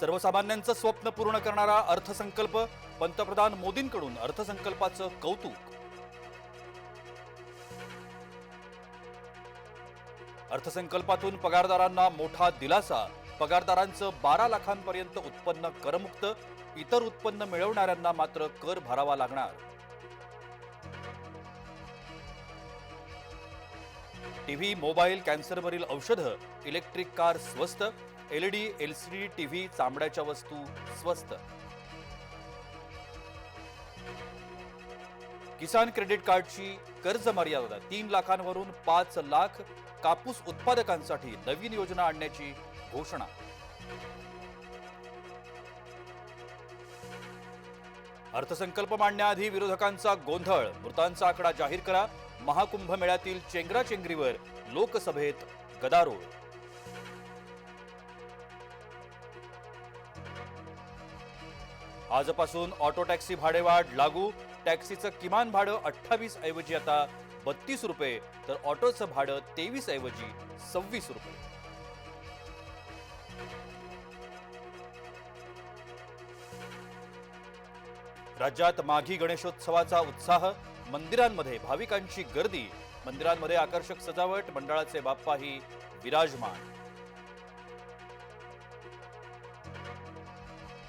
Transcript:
सर्वसामान्यांचं स्वप्न पूर्ण करणारा अर्थसंकल्प पंतप्रधान मोदींकडून अर्थसंकल्पाचं कौतुक. अर्थसंकल्पातून पगारदारांना मोठा दिलासा पगारदारांचं बारा लाखांपर्यंत उत्पन्न करमुक्त इतर उत्पन्न मिळवणाऱ्यांना मात्र कर भरावा लागणार. टीव्ही मोबाईल कॅन्सरवरील औषधं इलेक्ट्रिक कार स्वस्त एलईडी एलसीडी टीव्ही चामड्याच्या वस्तू स्वस्त. किसान क्रेडिट कार्डची कर्ज मर्यादा तीन लाखांवरून पाच लाख कापूस उत्पादकांसाठी नवीन योजना आणण्याची घोषणा. अर्थसंकल्प मांडण्याआधी विरोधकांचा गोंधळ. मृतांचा आकडा जाहीर करा. महाकुंभ मेळ्यातील चेंगराचेंगरीवर लोकसभेत गदारोळ. आजपासून ऑटो टॅक्सी भाडेवाढ लागू. टॅक्सीचं किमान भाडं अठ्ठावीस ऐवजी आता बत्तीस रुपये तर ऑटोचं भाडं तेवीस ऐवजी सव्वीस रुपये. राज्यात माघी गणेशोत्सवाचा उत्साह मंदिरांमध्ये भाविकांची गर्दी. मंदिरांमध्ये आकर्षक सजावट मंडळाचे बाप्पाही विराजमान.